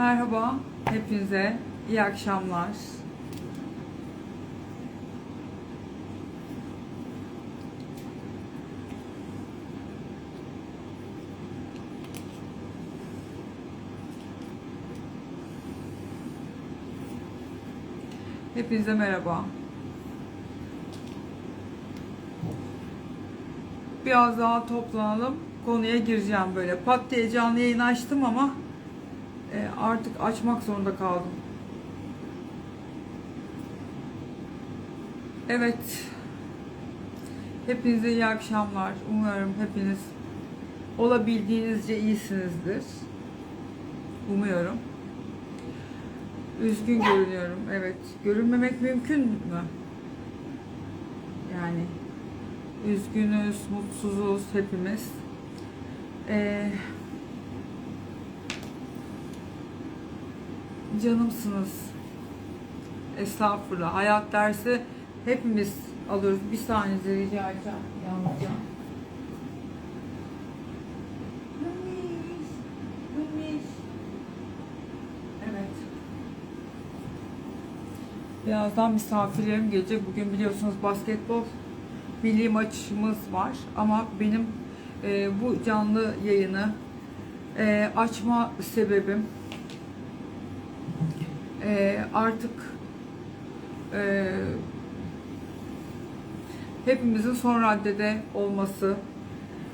Merhaba hepinize. iyi akşamlar. Hepinize merhaba. Biraz daha toplanalım. Konuya gireceğim böyle. Pat diye canlı yayın açtım ama e, artık açmak zorunda kaldım. Evet. Hepinize iyi akşamlar. Umarım hepiniz olabildiğinizce iyisinizdir. Umuyorum. Üzgün görünüyorum. Evet. Görünmemek mümkün mü? Yani üzgünüz, mutsuzuz hepimiz. Ee, canımsınız. Estağfurullah. Hayat dersi hepimiz alıyoruz. Bir saniye rica edeceğim. Yalnızca. Evet. Birazdan misafirlerim gelecek. Bugün biliyorsunuz basketbol milli maçımız var. Ama benim e, bu canlı yayını e, açma sebebim e, artık e, hepimizin son raddede olması.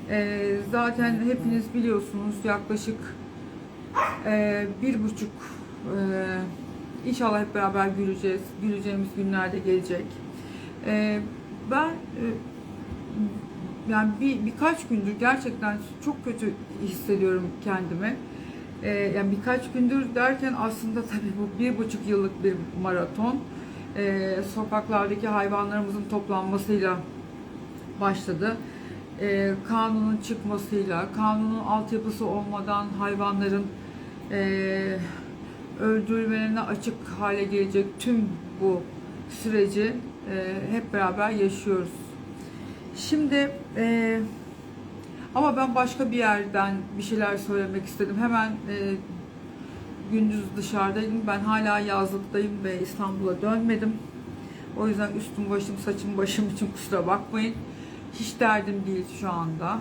E, zaten hepiniz biliyorsunuz yaklaşık e, bir buçuk e, inşallah hep beraber güleceğiz. Güleceğimiz günler de gelecek. E, ben e, yani bir birkaç gündür gerçekten çok kötü hissediyorum kendimi. Ee, yani birkaç gündür derken aslında tabii bu bir buçuk yıllık bir maraton. Ee, sokaklardaki hayvanlarımızın toplanmasıyla başladı. Ee, kanunun çıkmasıyla, kanunun altyapısı olmadan hayvanların e, öldürülmelerine açık hale gelecek tüm bu süreci e, hep beraber yaşıyoruz. Şimdi e, ama ben başka bir yerden bir şeyler söylemek istedim. Hemen e, gündüz dışarıdaydım. Ben hala yazlıktayım ve İstanbul'a dönmedim. O yüzden üstüm başım saçım başım için kusura bakmayın. Hiç derdim değil şu anda.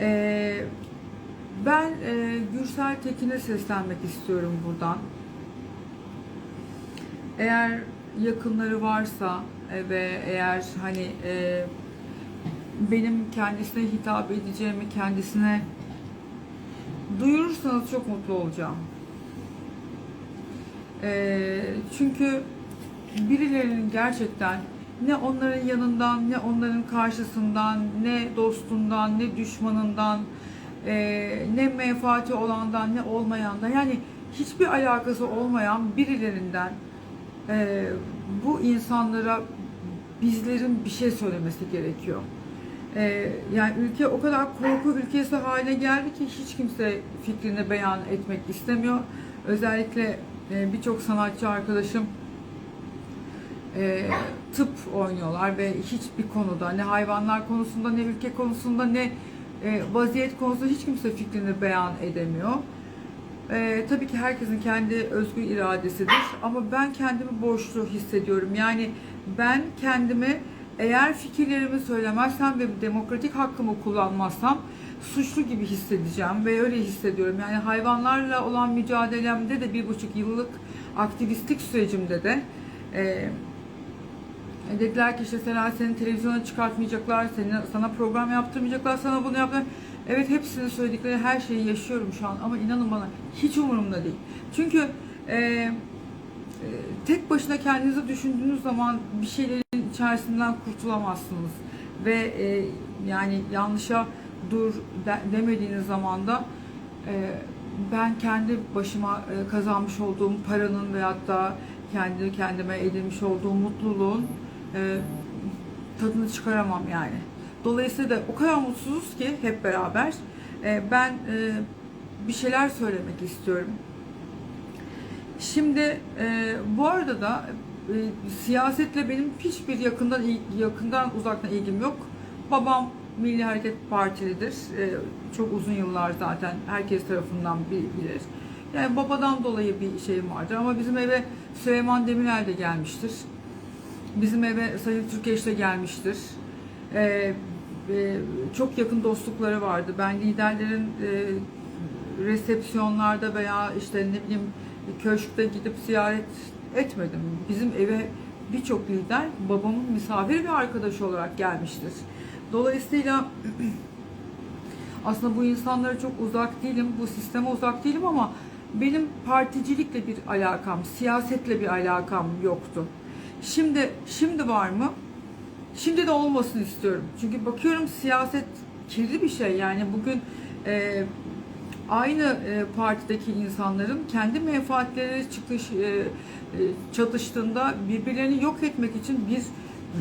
E, ben e, Gürsel Tekin'e seslenmek istiyorum buradan. Eğer yakınları varsa ve eğer hani e, benim kendisine hitap edeceğimi kendisine duyurursanız çok mutlu olacağım. E, çünkü birilerinin gerçekten ne onların yanından, ne onların karşısından, ne dostundan, ne düşmanından, e, ne menfaati olandan, ne olmayandan, yani hiçbir alakası olmayan birilerinden e, bu insanlara bizlerin bir şey söylemesi gerekiyor. Ee, yani ülke o kadar korku ülkesi haline geldi ki hiç kimse fikrini beyan etmek istemiyor. Özellikle e, birçok sanatçı arkadaşım e, tıp oynuyorlar ve hiçbir konuda ne hayvanlar konusunda ne ülke konusunda ne e, vaziyet konusunda hiç kimse fikrini beyan edemiyor. E, tabii ki herkesin kendi özgür iradesidir ama ben kendimi borçlu hissediyorum. Yani ben kendimi eğer fikirlerimi söylemezsem ve demokratik hakkımı kullanmazsam suçlu gibi hissedeceğim ve öyle hissediyorum. Yani hayvanlarla olan mücadelemde de bir buçuk yıllık aktivistlik sürecimde de e, dediler ki işte Selen seni televizyona çıkartmayacaklar, seni, sana program yaptırmayacaklar, sana bunu yaptırmayacaklar. Evet hepsinin söyledikleri her şeyi yaşıyorum şu an ama inanın bana hiç umurumda değil. Çünkü e, e, tek başına kendinizi düşündüğünüz zaman bir şeylerin içerisinden kurtulamazsınız. Ve e, yani yanlışa dur de, demediğiniz zaman da e, ben kendi başıma e, kazanmış olduğum paranın veyahut da kendi kendime edinmiş olduğum mutluluğun e, tadını çıkaramam yani. Dolayısıyla da o kadar mutsuzuz ki hep beraber. E, ben e, bir şeyler söylemek istiyorum. Şimdi e, bu arada da e, siyasetle benim hiçbir yakından yakından uzaktan ilgim yok. Babam Milli Hareket Partilidir. E, çok uzun yıllar zaten herkes tarafından bilir. Yani babadan dolayı bir şeyim vardır ama bizim eve Süleyman Demirel de gelmiştir. Bizim eve Sayın Türkeş de gelmiştir. Ee, e, çok yakın dostlukları vardı. Ben liderlerin e, resepsiyonlarda veya işte ne bileyim köşkte gidip ziyaret etmedim. Bizim eve birçok lider babamın misafir bir arkadaşı olarak gelmiştir. Dolayısıyla aslında bu insanlara çok uzak değilim, bu sisteme uzak değilim ama benim particilikle bir alakam, siyasetle bir alakam yoktu. Şimdi şimdi var mı? Şimdi de olmasını istiyorum. Çünkü bakıyorum siyaset kirli bir şey. Yani bugün e, aynı e, partideki insanların kendi menfaatleri çıkış e, e, çatıştığında birbirlerini yok etmek için bir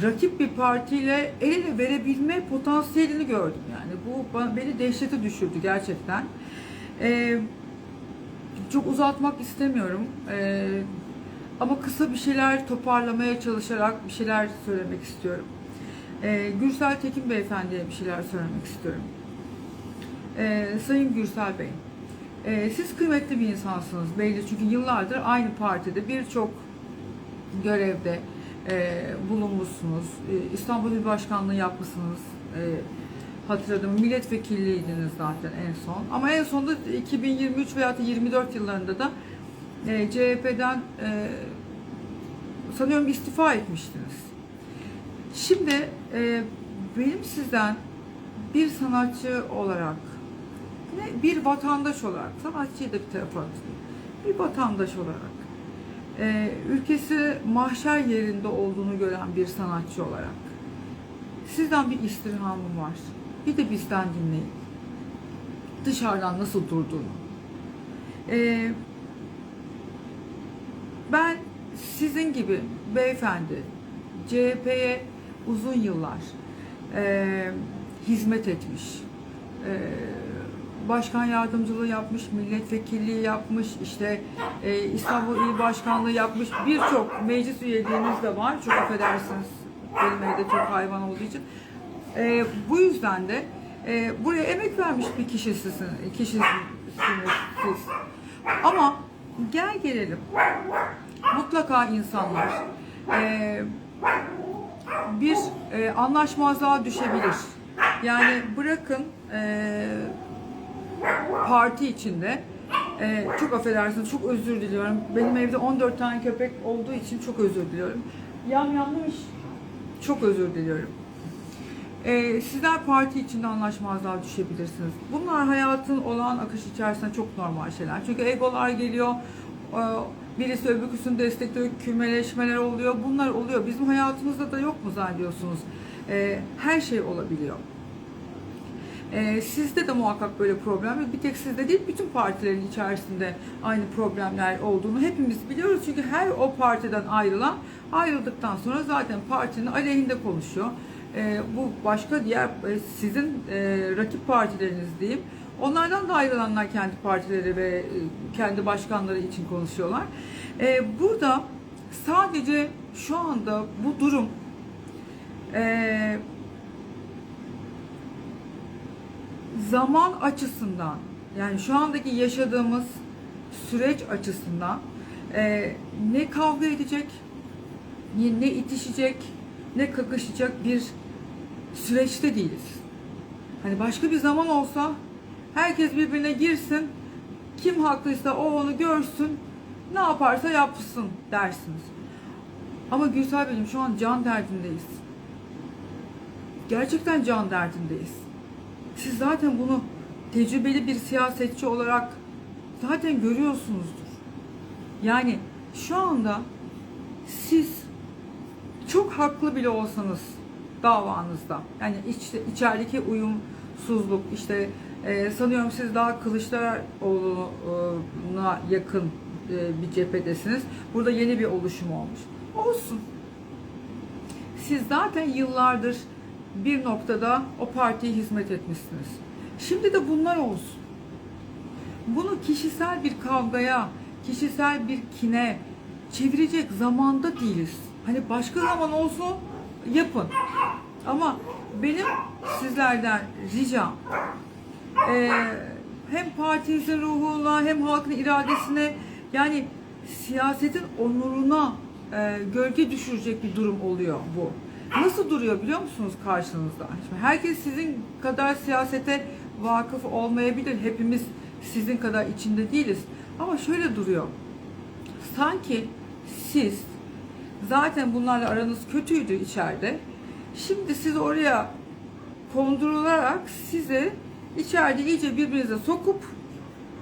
rakip bir partiyle el ele verebilme potansiyelini gördüm. Yani bu beni dehşete düşürdü gerçekten. Çok uzatmak istemiyorum. Ama kısa bir şeyler toparlamaya çalışarak bir şeyler söylemek istiyorum. E, Gürsel Tekin Beyefendi'ye bir şeyler söylemek istiyorum. E, Sayın Gürsel Bey, e, siz kıymetli bir insansınız belli çünkü yıllardır aynı partide birçok görevde e, bulunmuşsunuz. E, İstanbul İl Başkanlığı yapmışsınız. E, hatırladım. Milletvekilliydiniz zaten en son. Ama en sonunda 2023 veya da 24 yıllarında da e, CHP'den e, sanıyorum istifa etmiştiniz. Şimdi e, benim sizden bir sanatçı olarak ne bir vatandaş olarak sanatçıyı da bir tarafa atayım. Bir vatandaş olarak e, ülkesi mahşer yerinde olduğunu gören bir sanatçı olarak sizden bir istirhamım var. Bir de bizden dinleyin. Dışarıdan nasıl durduğunu. E, ben sizin gibi beyefendi CHP'ye uzun yıllar e, hizmet etmiş, e, başkan yardımcılığı yapmış, milletvekilliği yapmış, işte e, İstanbul İl Başkanlığı yapmış, birçok meclis üyeliğiniz de var. Çok affedersiniz, benim evde çok hayvan olduğu için. E, bu yüzden de e, buraya emek vermiş bir kişisiniz, kişisiniz siz. Ama gel gelelim, mutlaka insanlar e, bir e, anlaşmazlığa düşebilir. Yani bırakın e, parti içinde e, çok affedersiniz çok özür diliyorum. Benim evde 14 tane köpek olduğu için çok özür diliyorum. Yam yanlış. Çok özür diliyorum. E, sizler parti içinde anlaşmazlığa düşebilirsiniz. Bunlar hayatın olağan akış içerisinde çok normal şeyler. Çünkü egolar geliyor. E, birisi öbürküsünü destekliyor, kümeleşmeler oluyor. Bunlar oluyor. Bizim hayatımızda da yok mu zannediyorsunuz? E, her şey olabiliyor. E, sizde de muhakkak böyle problem yok. Bir tek sizde değil, bütün partilerin içerisinde aynı problemler olduğunu hepimiz biliyoruz. Çünkü her o partiden ayrılan ayrıldıktan sonra zaten partinin aleyhinde konuşuyor. E, bu başka diğer e, sizin e, rakip partileriniz diyeyim. Onlardan da ayrılanlar kendi partileri ve e, kendi başkanları için konuşuyorlar. E, burada sadece şu anda bu durum e, zaman açısından yani şu andaki yaşadığımız süreç açısından e, ne kavga edecek, ne, itişecek, ne kakışacak bir süreçte değiliz. Hani başka bir zaman olsa herkes birbirine girsin, kim haklıysa o onu görsün, ne yaparsa yapsın dersiniz. Ama Gülsel Bey'im şu an can derdindeyiz. Gerçekten can derdindeyiz. Siz zaten bunu tecrübeli bir siyasetçi olarak zaten görüyorsunuzdur. Yani şu anda siz çok haklı bile olsanız davanızda yani iç, içerideki uyumsuzluk işte e, sanıyorum siz daha Kılıçdaroğlu'na yakın e, bir cephedesiniz. Burada yeni bir oluşum olmuş. Olsun. Siz zaten yıllardır bir noktada o partiye hizmet etmişsiniz. Şimdi de bunlar olsun. Bunu kişisel bir kavgaya, kişisel bir kine çevirecek zamanda değiliz. Hani başka zaman olsun yapın. Ama benim sizlerden ricam e, hem partinizin ruhuna hem halkın iradesine yani siyasetin onuruna e, gölge düşürecek bir durum oluyor bu. Nasıl duruyor biliyor musunuz karşınızda? Şimdi herkes sizin kadar siyasete vakıf olmayabilir. Hepimiz sizin kadar içinde değiliz. Ama şöyle duruyor. Sanki siz zaten bunlarla aranız kötüydü içeride. Şimdi siz oraya kondurularak size içeride iyice birbirinize sokup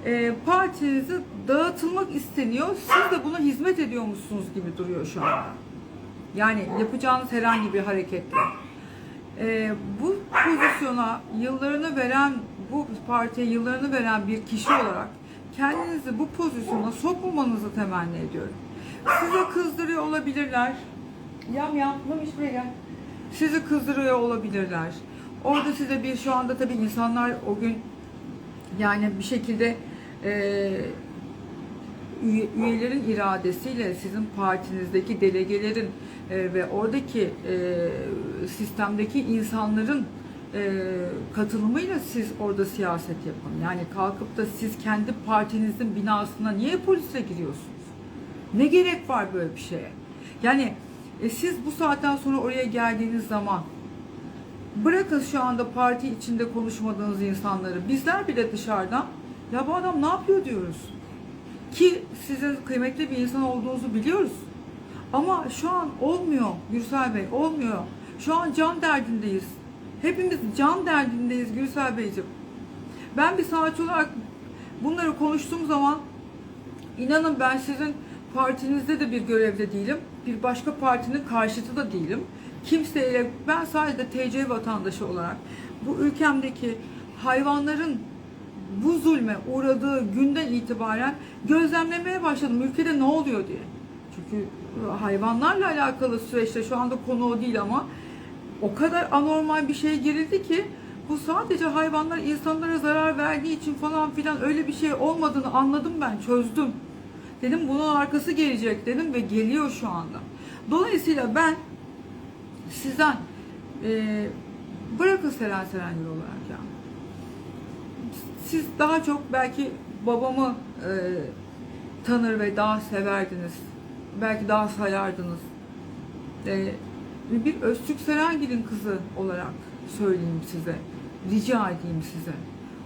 e, partinizi dağıtılmak isteniyor. Siz de buna hizmet ediyormuşsunuz gibi duruyor şu anda. Yani yapacağınız herhangi bir hareketle. E, bu pozisyona yıllarını veren, bu partiye yıllarını veren bir kişi olarak kendinizi bu pozisyona sokmamanızı temenni ediyorum. Size kızdırıyor olabilirler. Yam yam, mamiş buraya gel. Sizi kızdırıyor olabilirler. Orada size bir şu anda tabii insanlar o gün yani bir şekilde üye- üyelerin iradesiyle sizin partinizdeki delegelerin e, ve oradaki e, sistemdeki insanların e, katılımıyla siz orada siyaset yapın. Yani kalkıp da siz kendi partinizin binasına niye polisle giriyorsunuz? Ne gerek var böyle bir şeye? Yani siz bu saatten sonra oraya geldiğiniz zaman bırakın şu anda parti içinde konuşmadığınız insanları bizler bile dışarıdan ya bu adam ne yapıyor diyoruz. Ki sizin kıymetli bir insan olduğunuzu biliyoruz. Ama şu an olmuyor Gürsel Bey, olmuyor. Şu an can derdindeyiz. Hepimiz can derdindeyiz Gürsel Beyciğim. Ben bir sanatçı olarak bunları konuştuğum zaman inanın ben sizin partinizde de bir görevde değilim. Bir başka partinin karşıtı da değilim. Kimseyle ben sadece TC vatandaşı olarak bu ülkemdeki hayvanların bu zulme uğradığı günden itibaren gözlemlemeye başladım. Ülkede ne oluyor diye. Çünkü hayvanlarla alakalı süreçte şu anda konu o değil ama o kadar anormal bir şeye girildi ki bu sadece hayvanlar insanlara zarar verdiği için falan filan öyle bir şey olmadığını anladım ben, çözdüm. Dedim bunun arkası gelecek dedim ve geliyor şu anda. Dolayısıyla ben sizden e, bırakın Seren Serengil olarak ya. Siz daha çok belki babamı e, tanır ve daha severdiniz. Belki daha sayardınız. E, bir Öztürk Serengil'in kızı olarak söyleyeyim size. Rica edeyim size.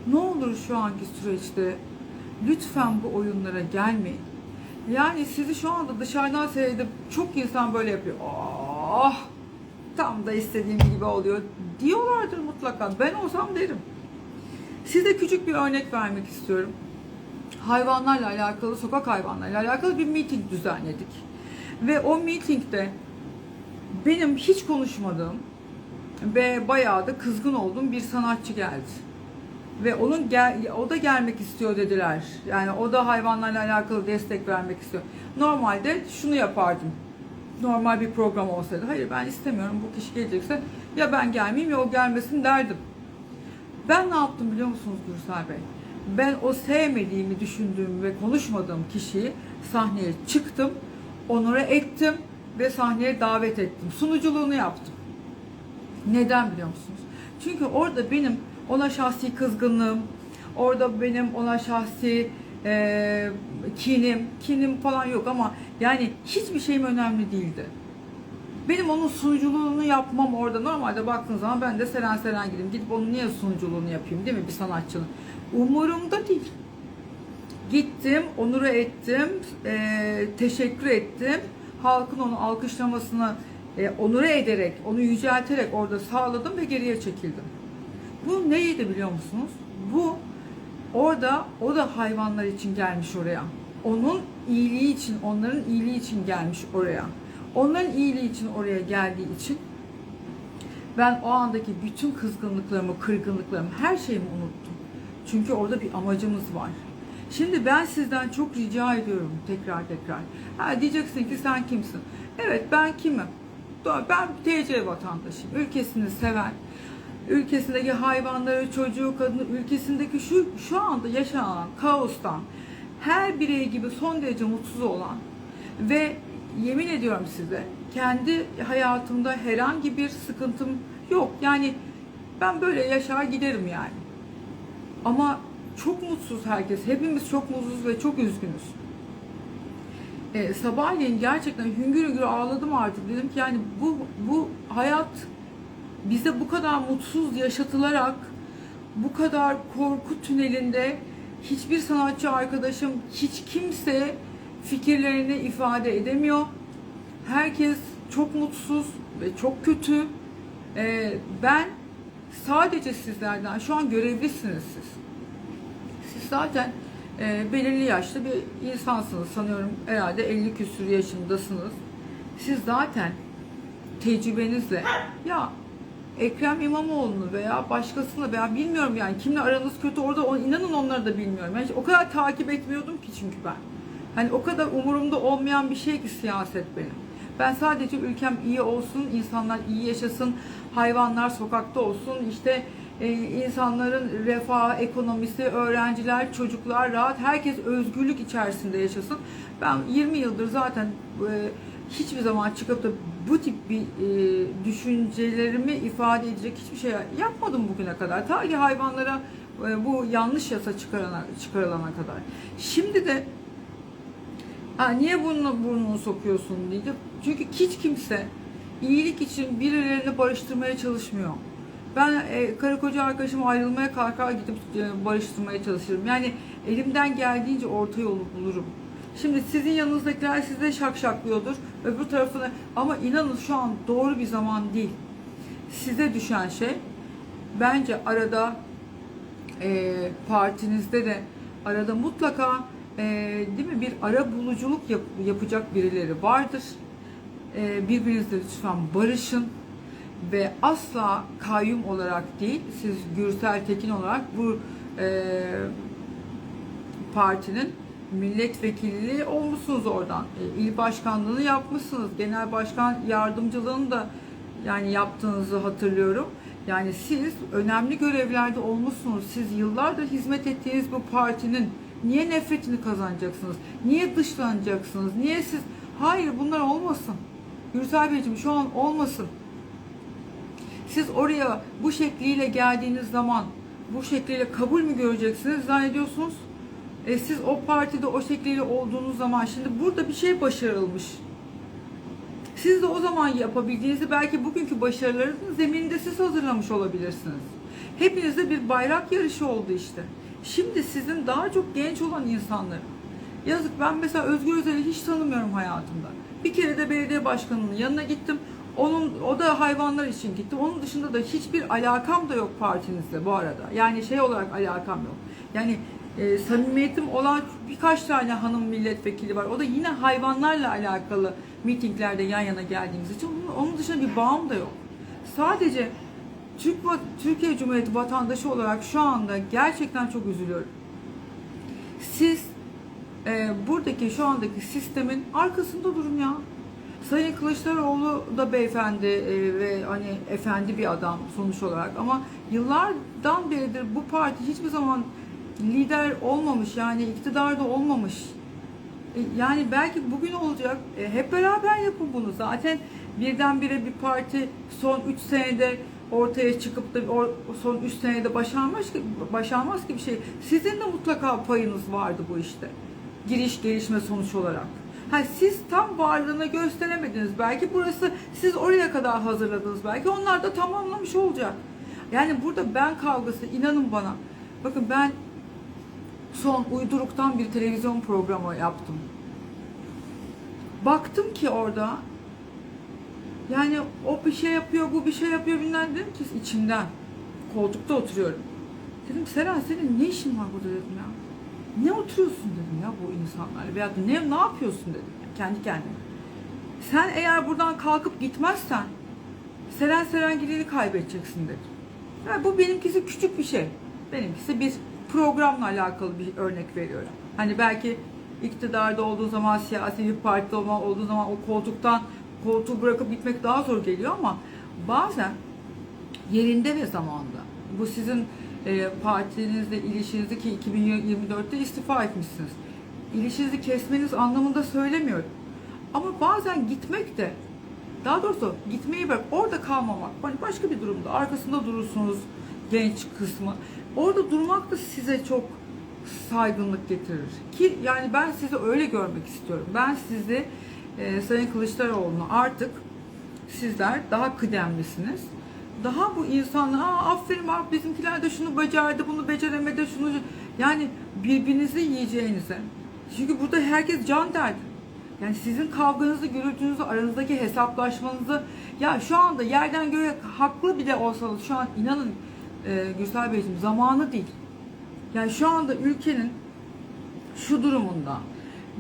Ne olur şu anki süreçte lütfen bu oyunlara gelmeyin. Yani sizi şu anda dışarıdan seyredip çok insan böyle yapıyor. Oh, tam da istediğim gibi oluyor diyorlardır mutlaka. Ben olsam derim. Size küçük bir örnek vermek istiyorum. Hayvanlarla alakalı, sokak hayvanlarıyla alakalı bir meeting düzenledik. Ve o meetingde benim hiç konuşmadığım ve bayağı da kızgın olduğum bir sanatçı geldi. Ve onun gel, o da gelmek istiyor dediler. Yani o da hayvanlarla alakalı destek vermek istiyor. Normalde şunu yapardım. Normal bir program olsaydı. Hayır ben istemiyorum bu kişi gelecekse ya ben gelmeyeyim ya o gelmesin derdim. Ben ne yaptım biliyor musunuz Gürsel Bey? Ben o sevmediğimi düşündüğüm ve konuşmadığım kişiyi sahneye çıktım, onura ettim ve sahneye davet ettim. Sunuculuğunu yaptım. Neden biliyor musunuz? Çünkü orada benim ona şahsi kızgınlığım, orada benim ona şahsi e, kinim, kinim falan yok ama yani hiçbir şeyim önemli değildi. Benim onun sunuculuğunu yapmam orada normalde baktığın zaman ben de Seren Seren gideyim. Gidip onun niye sunuculuğunu yapayım değil mi bir sanatçının? Umurumda değil. Gittim, onuru ettim, e, teşekkür ettim. Halkın onu alkışlamasını e, onure ederek, onu yücelterek orada sağladım ve geriye çekildim. Bu neydi biliyor musunuz? Bu orada o da hayvanlar için gelmiş oraya. Onun iyiliği için, onların iyiliği için gelmiş oraya. Onların iyiliği için oraya geldiği için ben o andaki bütün kızgınlıklarımı, kırgınlıklarımı, her şeyimi unuttum. Çünkü orada bir amacımız var. Şimdi ben sizden çok rica ediyorum tekrar tekrar. Ha, diyeceksin ki sen kimsin? Evet ben kimim? Ben TC vatandaşıyım. Ülkesini seven, ülkesindeki hayvanları, çocuğu, kadını, ülkesindeki şu şu anda yaşanan kaostan her birey gibi son derece mutsuz olan ve yemin ediyorum size kendi hayatımda herhangi bir sıkıntım yok. Yani ben böyle yaşar giderim yani. Ama Çok mutsuz herkes. Hepimiz çok mutsuz ve çok üzgünüz. E, sabahleyin gerçekten hüngür hüngür ağladım artık. Dedim ki yani bu bu hayat bize bu kadar mutsuz yaşatılarak bu kadar korku tünelinde hiçbir sanatçı arkadaşım, hiç kimse fikirlerini ifade edemiyor. Herkes çok mutsuz ve çok kötü. Ee, ben sadece sizlerden, şu an görevlisiniz siz. Siz zaten e, belirli yaşlı bir insansınız sanıyorum. Herhalde 50 küsur yaşındasınız. Siz zaten tecrübenizle ya Ekrem İmamoğlu'nu veya başkasını veya bilmiyorum yani kimle aranız kötü orada inanın onları da bilmiyorum. Yani o kadar takip etmiyordum ki çünkü ben. Hani o kadar umurumda olmayan bir şey ki siyaset benim. Ben sadece ülkem iyi olsun, insanlar iyi yaşasın, hayvanlar sokakta olsun, işte e, insanların refah, ekonomisi, öğrenciler, çocuklar rahat, herkes özgürlük içerisinde yaşasın. Ben 20 yıldır zaten e, hiçbir zaman çıkıp da bu tip bir e, düşüncelerimi ifade edecek hiçbir şey yapmadım bugüne kadar. Ta ki hayvanlara e, bu yanlış yasa çıkarana, çıkarılana kadar. Şimdi de ha, niye burnunu, burnunu sokuyorsun diyeceğim. Çünkü hiç kimse iyilik için birilerini barıştırmaya çalışmıyor. Ben e, karı koca arkadaşım ayrılmaya kalkar gidip e, barıştırmaya çalışırım. Yani elimden geldiğince orta yolu bulurum. Şimdi sizin yanınızdakiler size şakşaklıyordur. Öbür tarafına ama inanın şu an doğru bir zaman değil. Size düşen şey bence arada e, partinizde de arada mutlaka mi bir ara buluculuk yap- yapacak birileri vardır. E, birbirinizle lütfen barışın ve asla kayyum olarak değil siz Gürsel Tekin olarak bu e, partinin milletvekilliği olmuşsunuz oradan. E, il başkanlığını yapmışsınız. Genel başkan yardımcılığını da yani yaptığınızı hatırlıyorum. Yani siz önemli görevlerde olmuşsunuz. Siz yıllardır hizmet ettiğiniz bu partinin niye nefretini kazanacaksınız? Niye dışlanacaksınız? Niye siz hayır bunlar olmasın. Gürsel Beyciğim şu an olmasın. Siz oraya bu şekliyle geldiğiniz zaman bu şekliyle kabul mü göreceksiniz zannediyorsunuz? E, siz o partide o şekliyle olduğunuz zaman şimdi burada bir şey başarılmış. Siz de o zaman yapabildiğinizi belki bugünkü başarılarınızın zemininde siz hazırlamış olabilirsiniz. Hepinizde bir bayrak yarışı oldu işte. Şimdi sizin daha çok genç olan insanların. Yazık ben mesela Özgür Özel'i hiç tanımıyorum hayatımda. Bir kere de belediye başkanının yanına gittim. Onun o da hayvanlar için gitti. Onun dışında da hiçbir alakam da yok partinizle bu arada. Yani şey olarak alakam yok. Yani e, samimiyetim olan birkaç tane hanım milletvekili var. O da yine hayvanlarla alakalı mitinglerde yan yana geldiğimiz için onun, onun dışında bir bağım da yok. Sadece Türk Türkiye Cumhuriyeti vatandaşı olarak şu anda gerçekten çok üzülüyorum. Siz e, buradaki şu andaki sistemin arkasında durun ya. Sayın Kılıçdaroğlu da beyefendi e, ve hani efendi bir adam sonuç olarak ama yıllardan beridir bu parti hiçbir zaman lider olmamış yani iktidarda olmamış. E, Yani belki bugün olacak. E, hep beraber yapın bunu. Zaten birdenbire bir parti son 3 senede ortaya çıkıp da or- son 3 senede başarmaz ki, başarmaz ki bir şey. Sizin de mutlaka payınız vardı bu işte. Giriş gelişme sonuç olarak. Ha, siz tam varlığını gösteremediniz. Belki burası siz oraya kadar hazırladınız. Belki onlar da tamamlamış olacak. Yani burada ben kavgası inanın bana. Bakın ben son uyduruktan bir televizyon programı yaptım. Baktım ki orada yani o bir şey yapıyor, bu bir şey yapıyor bilmem dedim ki içimden. Koltukta oturuyorum. Dedim Seren senin ne işin var burada dedim ya. Ne oturuyorsun dedim ya bu insanlarla veya ne, ne yapıyorsun dedim ya, kendi kendime. Sen eğer buradan kalkıp gitmezsen Seren Serengil'i kaybedeceksin dedim. Yani bu benimkisi küçük bir şey. Benimkisi bir programla alakalı bir örnek veriyorum. Hani belki iktidarda olduğu zaman, siyasi bir partide olduğu zaman o koltuktan koltuğu bırakıp gitmek daha zor geliyor ama bazen yerinde ve zamanda. Bu sizin e, partinizle ilişkinizi ki 2024'te istifa etmişsiniz. İlişkinizi kesmeniz anlamında söylemiyorum. Ama bazen gitmek de daha doğrusu gitmeyi bırak orada kalmamak hani başka bir durumda arkasında durursunuz genç kısmı orada durmak da size çok saygınlık getirir. Ki yani ben sizi öyle görmek istiyorum. Ben sizi e, Sayın Kılıçdaroğlu'nu artık sizler daha kıdemlisiniz. Daha bu insanlar, aa aferin bak bizimkiler de şunu becerdi, bunu beceremedi, şunu... Yani birbirinizi yiyeceğinize. Çünkü burada herkes can derdi. Yani sizin kavganızı, gürültünüzü, aranızdaki hesaplaşmanızı ya şu anda yerden göğe haklı bile olsanız şu an inanın e, Gürsel Beyciğim zamanı değil. Yani şu anda ülkenin şu durumunda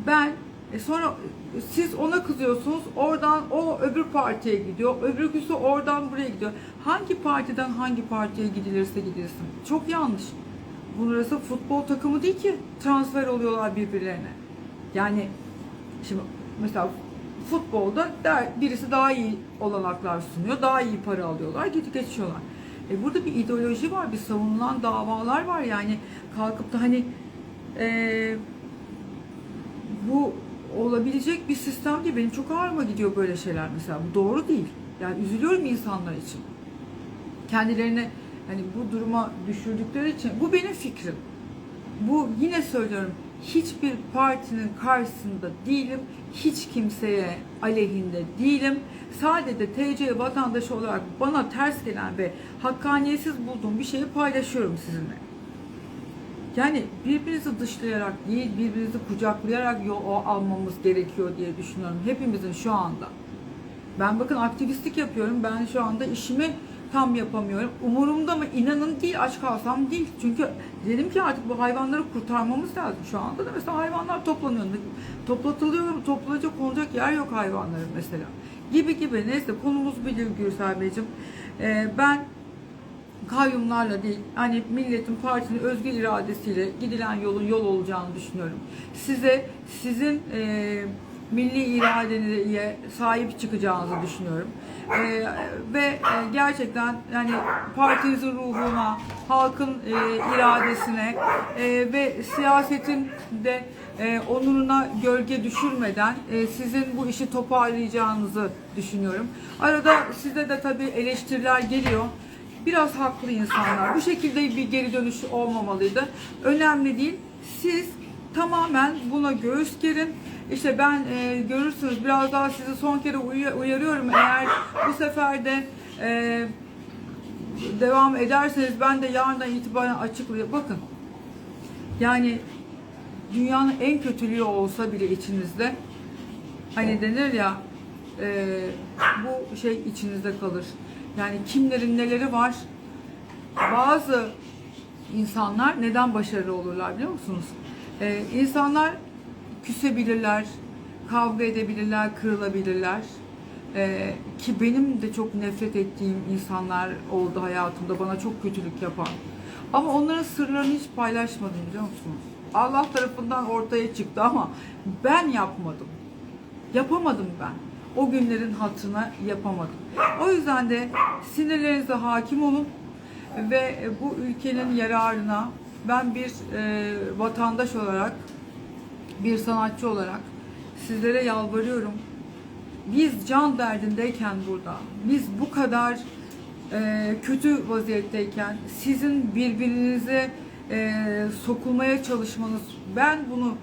ben e sonra e, siz ona kızıyorsunuz oradan o öbür partiye gidiyor öbürküsü oradan buraya gidiyor. Hangi partiden hangi partiye gidilirse gidilsin. Çok yanlış. Burası futbol takımı değil ki transfer oluyorlar birbirlerine. Yani şimdi mesela futbolda birisi daha iyi olanaklar sunuyor daha iyi para alıyorlar gidip geçiyorlar. E burada bir ideoloji var bir savunulan davalar var. Yani kalkıp da hani eee bu olabilecek bir sistem değil. Benim çok ağrıma gidiyor böyle şeyler mesela. Bu doğru değil. Yani üzülüyorum insanlar için. Kendilerini hani bu duruma düşürdükleri için. Bu benim fikrim. Bu yine söylüyorum. Hiçbir partinin karşısında değilim. Hiç kimseye aleyhinde değilim. Sadece TC vatandaşı olarak bana ters gelen ve hakkaniyetsiz bulduğum bir şeyi paylaşıyorum sizinle. Yani birbirinizi dışlayarak değil, birbirinizi kucaklayarak yol almamız gerekiyor diye düşünüyorum. Hepimizin şu anda. Ben bakın aktivistlik yapıyorum. Ben şu anda işimi tam yapamıyorum. Umurumda mı? İnanın değil aç kalsam değil. Çünkü dedim ki artık bu hayvanları kurtarmamız lazım. Şu anda da mesela hayvanlar toplanıyor. Toplatılıyor toplanacak konacak yer yok hayvanların mesela. Gibi gibi. Neyse konumuz bilir Gürsel Beyciğim. Ee, ben kayyumlarla değil, hani milletin partinin özgür iradesiyle gidilen yolun yol olacağını düşünüyorum. Size sizin e, milli iradenize sahip çıkacağınızı düşünüyorum. E, ve e, gerçekten yani partinizin ruhuna, halkın e, iradesine e, ve siyasetin de e, onuruna gölge düşürmeden e, sizin bu işi toparlayacağınızı düşünüyorum. Arada size de tabii eleştiriler geliyor. Biraz haklı insanlar. Bu şekilde bir geri dönüş olmamalıydı. Önemli değil. Siz tamamen buna göğüs gerin. İşte ben e, görürsünüz biraz daha sizi son kere uya- uyarıyorum. Eğer bu sefer de e, devam ederseniz ben de yarından itibaren açıklayayım. Bakın yani dünyanın en kötülüğü olsa bile içinizde hani denir ya e, bu şey içinizde kalır. Yani kimlerin neleri var. Bazı insanlar neden başarılı olurlar biliyor musunuz? E, insanlar küsebilirler, kavga edebilirler, kırılabilirler. E, ki benim de çok nefret ettiğim insanlar oldu hayatımda bana çok kötülük yapan. Ama onların sırlarını hiç paylaşmadım biliyor musunuz? Allah tarafından ortaya çıktı ama ben yapmadım. Yapamadım ben. O günlerin hatırına yapamadım. O yüzden de sinirlerinize hakim olun ve bu ülkenin yararına ben bir e, vatandaş olarak, bir sanatçı olarak sizlere yalvarıyorum. Biz can derdindeyken burada, biz bu kadar e, kötü vaziyetteyken sizin birbirinize e, sokulmaya çalışmanız, ben bunu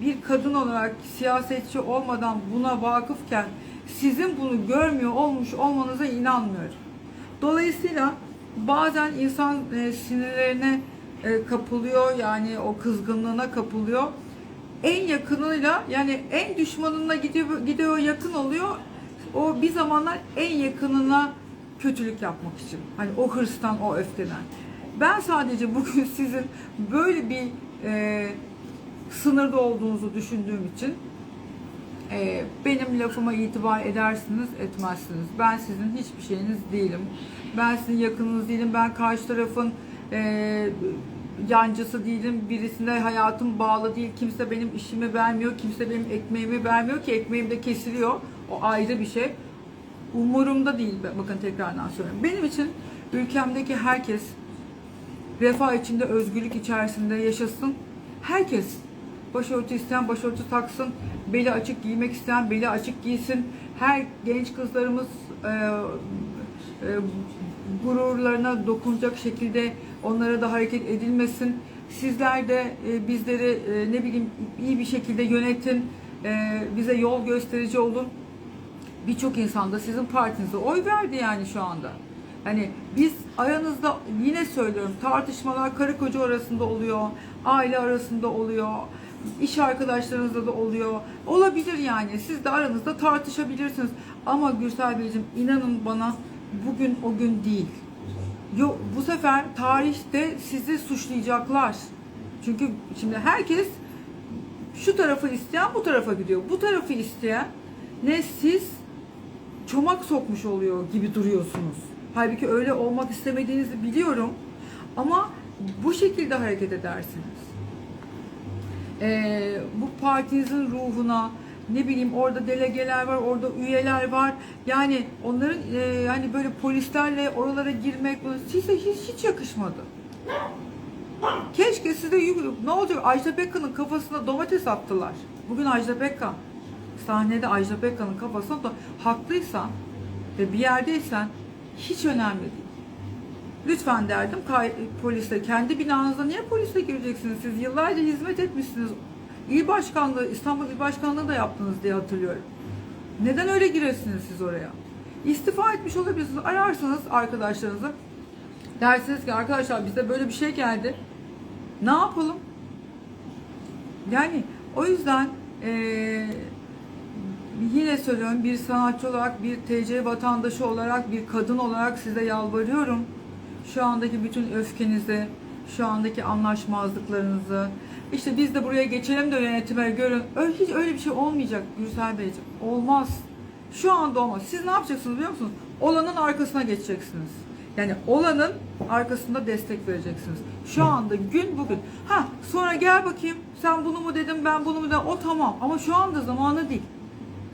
bir kadın olarak siyasetçi olmadan buna vakıfken sizin bunu görmüyor olmuş olmanıza inanmıyorum. Dolayısıyla bazen insan e, sinirlerine e, kapılıyor yani o kızgınlığına kapılıyor. En yakınıyla yani en düşmanına gidiyor, gidiyor yakın oluyor. O bir zamanlar en yakınına kötülük yapmak için. Hani o hırstan, o öfkeden. Ben sadece bugün sizin böyle bir e, sınırda olduğunuzu düşündüğüm için e, benim lafıma itibar edersiniz, etmezsiniz. Ben sizin hiçbir şeyiniz değilim. Ben sizin yakınınız değilim. Ben karşı tarafın e, yancısı değilim. Birisine hayatım bağlı değil. Kimse benim işimi vermiyor. Kimse benim ekmeğimi vermiyor ki ekmeğim de kesiliyor. O ayrı bir şey. Umurumda değil. Bakın tekrardan söylüyorum. Benim için ülkemdeki herkes refah içinde, özgürlük içerisinde yaşasın. Herkes başörtü isteyen başörtü taksın, beli açık giymek isteyen beli açık giysin. Her genç kızlarımız e, e, gururlarına dokunacak şekilde onlara da hareket edilmesin. Sizler de e, bizleri e, ne bileyim iyi bir şekilde yönetin, e, bize yol gösterici olun. Birçok insan da sizin partinize oy verdi yani şu anda. Hani biz aranızda yine söylüyorum tartışmalar karı koca arasında oluyor, aile arasında oluyor, iş arkadaşlarınızda da oluyor. Olabilir yani siz de aranızda tartışabilirsiniz. Ama Gürsel Beyciğim inanın bana bugün o gün değil. Yok bu sefer tarihte sizi suçlayacaklar. Çünkü şimdi herkes şu tarafı isteyen bu tarafa gidiyor. Bu tarafı isteyen ne siz çomak sokmuş oluyor gibi duruyorsunuz. Halbuki öyle olmak istemediğinizi biliyorum. Ama bu şekilde hareket edersiniz. Ee, bu partinizin ruhuna ne bileyim orada delegeler var, orada üyeler var. Yani onların e, hani böyle polislerle oralara girmek size hiç, hiç yakışmadı. Keşke size ne olacak Ajda Pekkan'ın kafasına domates attılar. Bugün Ajda Pekkan sahnede Ajda Pekkan'ın kafasına da haklıysan ve bir yerdeysen hiç önemli değil. Lütfen derdim polise kendi binanızda niye polise gireceksiniz? Siz yıllarca hizmet etmişsiniz. İl başkanlığı, İstanbul İl Başkanlığı da yaptınız diye hatırlıyorum. Neden öyle giresiniz siz oraya? İstifa etmiş olabilirsiniz. Ararsınız arkadaşlarınızı. Dersiniz ki arkadaşlar bize böyle bir şey geldi. Ne yapalım? Yani o yüzden eee, yine söylüyorum bir sanatçı olarak, bir TC vatandaşı olarak, bir kadın olarak size yalvarıyorum. Şu andaki bütün öfkenizi, şu andaki anlaşmazlıklarınızı, işte biz de buraya geçelim de yönetime görün. Öyle, hiç öyle bir şey olmayacak Gürsel Beyciğim. Olmaz. Şu anda olmaz. Siz ne yapacaksınız biliyor musunuz? Olanın arkasına geçeceksiniz. Yani olanın arkasında destek vereceksiniz. Şu anda gün bugün. Ha sonra gel bakayım sen bunu mu dedim ben bunu mu dedim o tamam ama şu anda zamanı değil.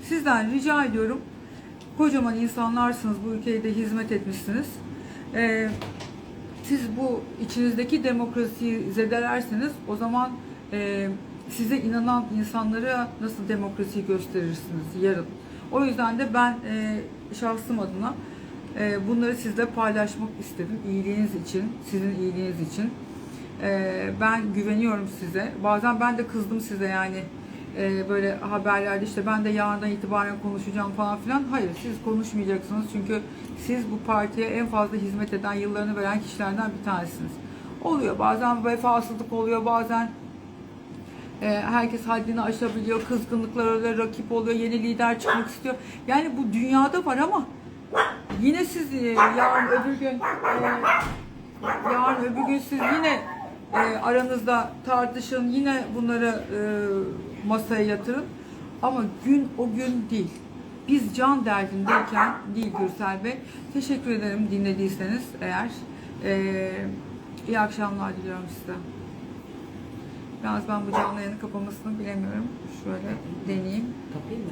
Sizden rica ediyorum. Kocaman insanlarsınız bu ülkeye de hizmet etmişsiniz. Ee, siz bu içinizdeki demokrasiyi zedelerseniz o zaman e, size inanan insanlara nasıl demokrasiyi gösterirsiniz yarın. O yüzden de ben e, şahsım adına e, bunları sizle paylaşmak istedim. İyiliğiniz için, sizin iyiliğiniz için. E, ben güveniyorum size. Bazen ben de kızdım size yani e, böyle haberlerde işte ben de yarından itibaren konuşacağım falan filan. Hayır siz konuşmayacaksınız çünkü siz bu partiye en fazla hizmet eden, yıllarını veren kişilerden bir tanesiniz. Oluyor bazen vefasızlık oluyor bazen e, herkes haddini aşabiliyor, kızgınlıklar oluyor, rakip oluyor, yeni lider çıkmak istiyor. Yani bu dünyada var ama yine siz e, yarın öbür gün yarın öbür gün siz yine aranızda tartışın, yine bunları masaya yatırın. Ama gün o gün değil. Biz can derdindeyken değil Gürsel Bey. Teşekkür ederim dinlediyseniz eğer. E, iyi akşamlar diliyorum size. Biraz ben bu canlı yayını kapamasını bilemiyorum. Şöyle deneyeyim. Kapayım mı?